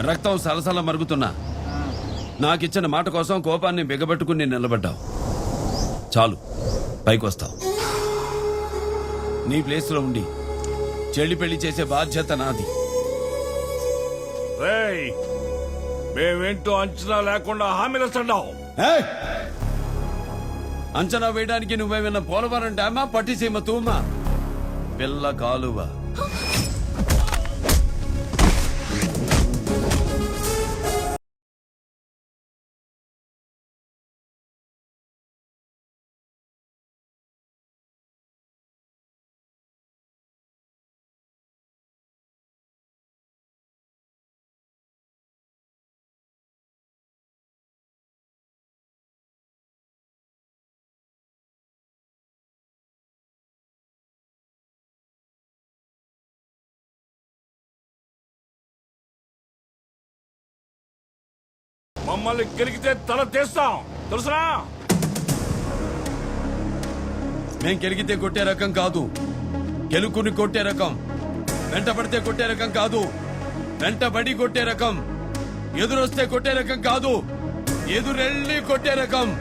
రక్తం సలసల మరుగుతున్నా. నాకిచ్చిన మాట కోసం కోపాన్ని బిగబట్టుకుని నిలబడ్డావు. చాలు పైకొస్తావు. నీ ప్లేస్లో ఉండి చెల్లి పెళ్ళి చేసే బాధ్యత నాది. రేయ్ మేమేంటో అంచనా లేకుండా హామీలు ఇస్తున్నావు. ఏయ్! అంచనా వేయడానికి నువ్వేమన్నా పోలవరం డ్యామా పట్టిసీమ తూమా? పిల్ల కాలువ. మమ్మల్ని గెలిగితే తల తీస్తాం. తెలుసునా? మేం గెలిగితే కొట్టే రకం కాదు. గెలుకుని కొట్టే రకం. వెంటబడితే కొట్టే రకం కాదు. వెంటబడి కొట్టే రకం. ఎదురొస్తే కొట్టే రకం కాదు. ఎదురెళ్ళి కొట్టే రకం.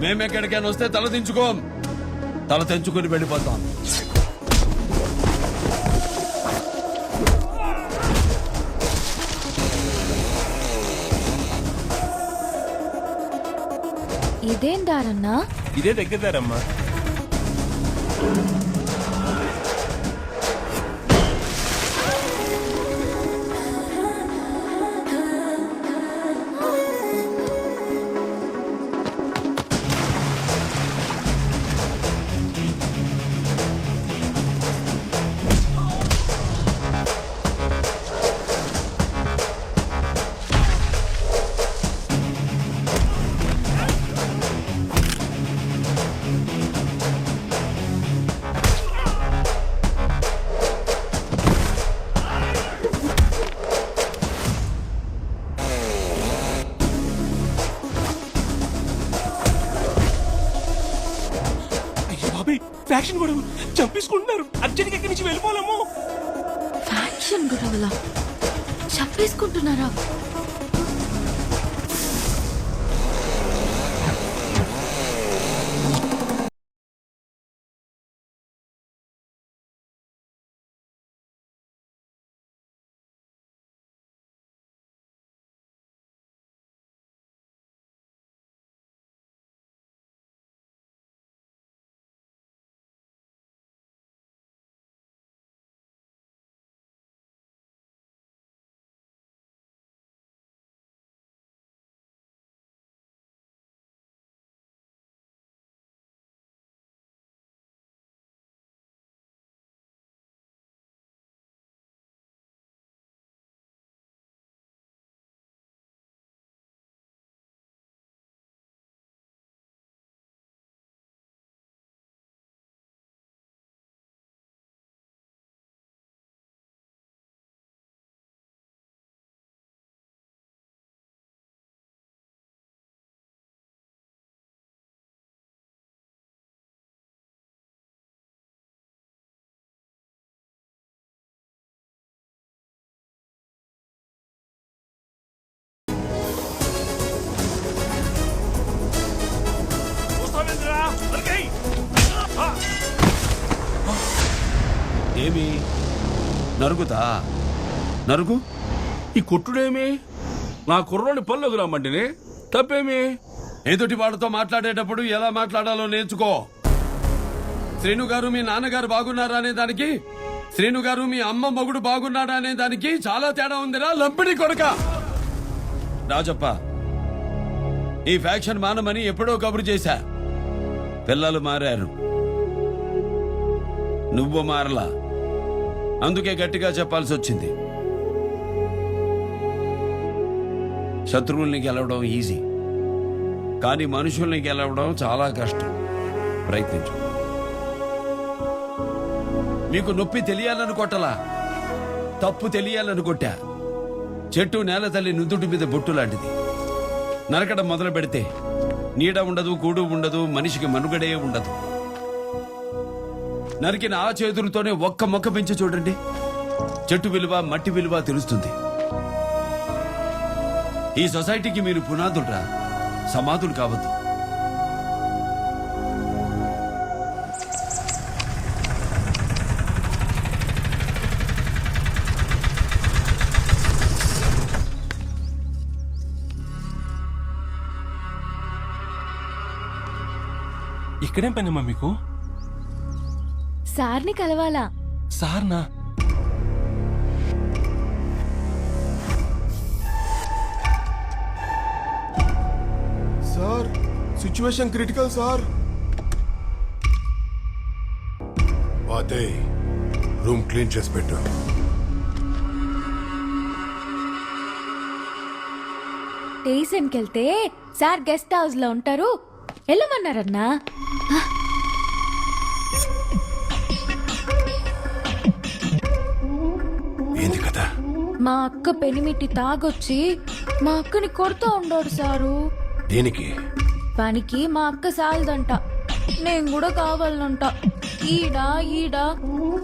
మేమెక్కడికైనా వస్తే తల దించుకోం. తల తెంచుకుని వెళ్ళిపోతాం. ఇదేం దారన్నా? ఇదే దగ్గర దారమ్మా. ఫ్యాక్షన్ గొడవ చంపేసుకుంటున్నారు. అర్జెంట్గా ఇక్కడి నుంచి వెళ్ళిపోలేము ఫ్యాక్షన్ గొడవల చంపేసుకుంటున్నారా? నరుగుతా? నరుగు? ఈ కొట్టుడేమి? నా కుర్రోని పల్లెకు రమ్మంటిని? తప్పేమి? ఎదుటి వాడితో మాట్లాడేటప్పుడు ఎలా మాట్లాడాలో నేర్చుకో. శ్రీను గారు మీ నాన్నగారు బాగున్నారా అనే దానికి శ్రీను గారు మీ అమ్మ మొగుడు బాగున్నాడా అనే దానికి చాలా తేడా ఉందిరా. లంపిడి కొడక! రాజప్ప ఈ ఫ్యాక్షన్ మానమని ఎప్పుడో కబురు చేశా. పిల్లలు మారారు. నువ్వు మారలా. అందుకే గట్టిగా చెప్పాల్సి వచ్చింది. శత్రువుల్ని గెలవడం ఈజీ. కానీ మనుషుల్ని గెలవడం చాలా కష్టం. ప్రయత్నించు. మీకు నొప్పి తెలియాలని కొట్టలా. తప్పు తెలియాలని కొట్టా. చెట్టు నేల తల్లి నుదుటి మీద బొట్టు లాంటిది. నరకడం మొదలు పెడితే నీడ ఉండదు కూడు ఉండదు మనిషికి మనుగడే ఉండదు. నరికిన ఆ చేతులతోనే ఒక్క మొక్క పెంచి చూడండి. చెట్టు విలువ మట్టి విలువ తెలుస్తుంది. ఈ సొసైటీకి మీరు పునాదులరా సమాధులు కావద్దు. ఇక్కడేం పనమ్మా మీకు? సార్ని కలవాలా? సార్నా? Sir situation critical sir. అదే రూమ్ క్లీన్ చేసి పెట్టు. స్టేషన్కి వెళ్తే సార్ గెస్ట్ హౌస్లో ఉంటారు. వెళ్ళమన్నారన్నా? మా అక్క పెనిమిటి తాగొచ్చి మా అక్కని కొడుతూ ఉండోడు సారు. దేనికి? పనికి మా అక్క సాలదంట. నేను కూడా కావాలంట. ఈడా ఈడా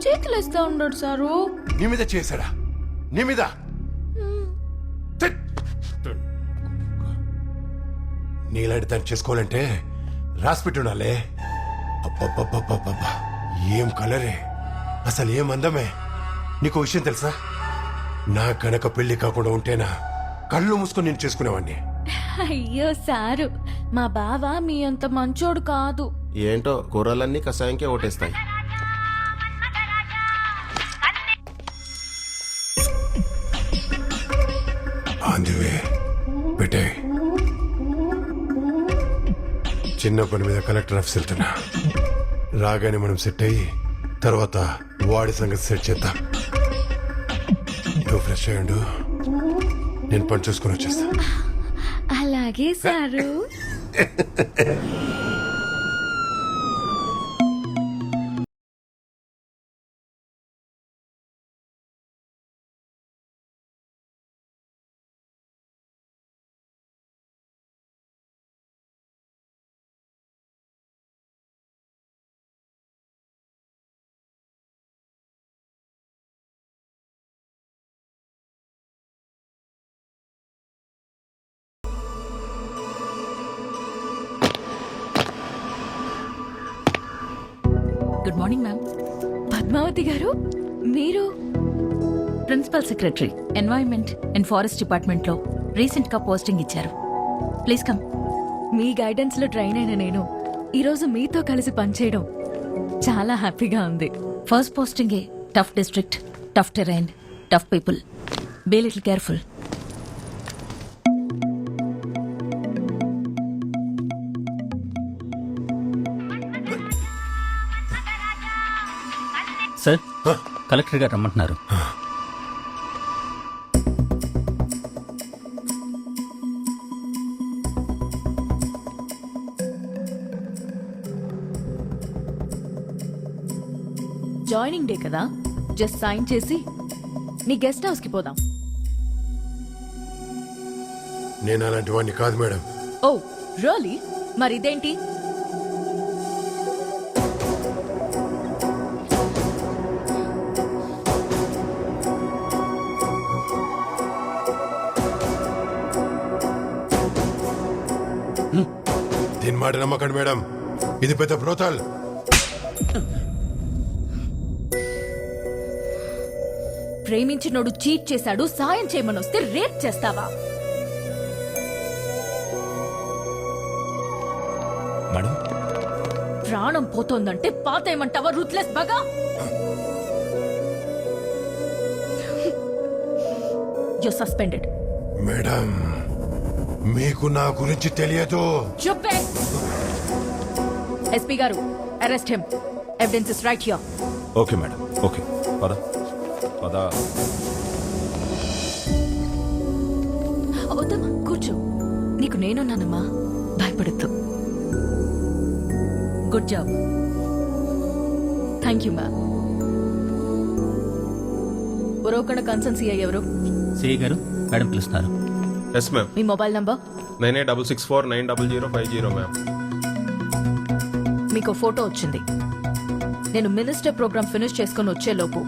చేతులు ఇస్తా ఉండడు సారు. నీ మీద చేశాడా? నీ మీద. నీలాంటి దాన్ని చేసుకోవాలంటే రాసిపెట్టి ఉండాలే అబ్బబ్బబ్బబ్బబ్బా ఏం కలరే? అసలు ఏం అందమే? నీకు విషయం తెలుసా? నా కనుక పెళ్ళి కాకుండా ఉంటేనా? కళ్ళు మూసుకొని నేను చేసుకునేవాడిని అయ్యో సారు మా బావ మీ అంత మంచోడు కాదు. ఏంటో కూరలన్నీ కషాయంకే ఓటేస్తాయి. అందువే పెట్టే. చిన్న పని మీద కలెక్టర్ ఆఫీస్ వెళ్తున్నా. రాగానే మనం సెట్ అయ్యి తర్వాత వాడి సంగతి సెట్ చేద్దాం. ఫ్రెష్ అయ్యండు నేను పని చూసుకొని వచ్చేస్తా. అలాగే sir. Good morning ma'am. Padmavati గారు మీరు principal secretary environment and forest డిపార్ట్మెంట్లో రీసెంట్గా పోస్టింగ్ ఇచ్చారు. Please come. మీ గైడెన్స్లో ట్రైన్ అయిన నేను ఈరోజు మీతో కలిసి పనిచేయడం చాలా హ్యాపీగా ఉంది. First posting a tough district tough terrain tough people. Be little careful. Sir. Collector garu రమ్మంటున్నారు. జాయినింగ్ డే కదా. జస్ట్ సైన్ చేసి నీ గెస్ట్ హౌస్కి పోదాం. నేను అలాంటి వాడిని కాదు మేడం. ఓ రియలీ మరి ఇదేంటి? దీని మాట నమ్మకండి మేడం. ఇది పెద్ద బ్రోతాల్. ప్రేమించినోడు చీట్ చేశాడు సాయం చేయమని వస్తే రేప్ చేస్తావా? మేడం? ప్రాణం పోతోందంటే పాతేయమంటావా రూత్లెస్ బగా? యు సస్పెండెడ్ మేడం మీకు నా గురించి తెలియదు. చెప్పే. SP garu arrest him. Evidence is right here okay madam okay. పద. పద. వద్దమ్మా కూర్చో. నీకు నేనున్నానమ్మా. భయపడద్దు. Good job thank you ma'am Uravakonda concern CI ఎవరు? సిఐ గారు మేడం పిలుస్తున్నారు. ఎస్ మ్యామ్ మీ mobile number nine eight double six four nine double zero five zero ma'am మీకు ఫోటో వచ్చింది. నేను మినిస్టర్ ప్రోగ్రామ్ ఫినిష్ చేసుకొని వచ్చేలోపు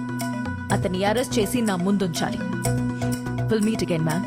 అతన్ని అరెస్ట్ చేసి నా ముందుంచాలి. Will meet again ma'am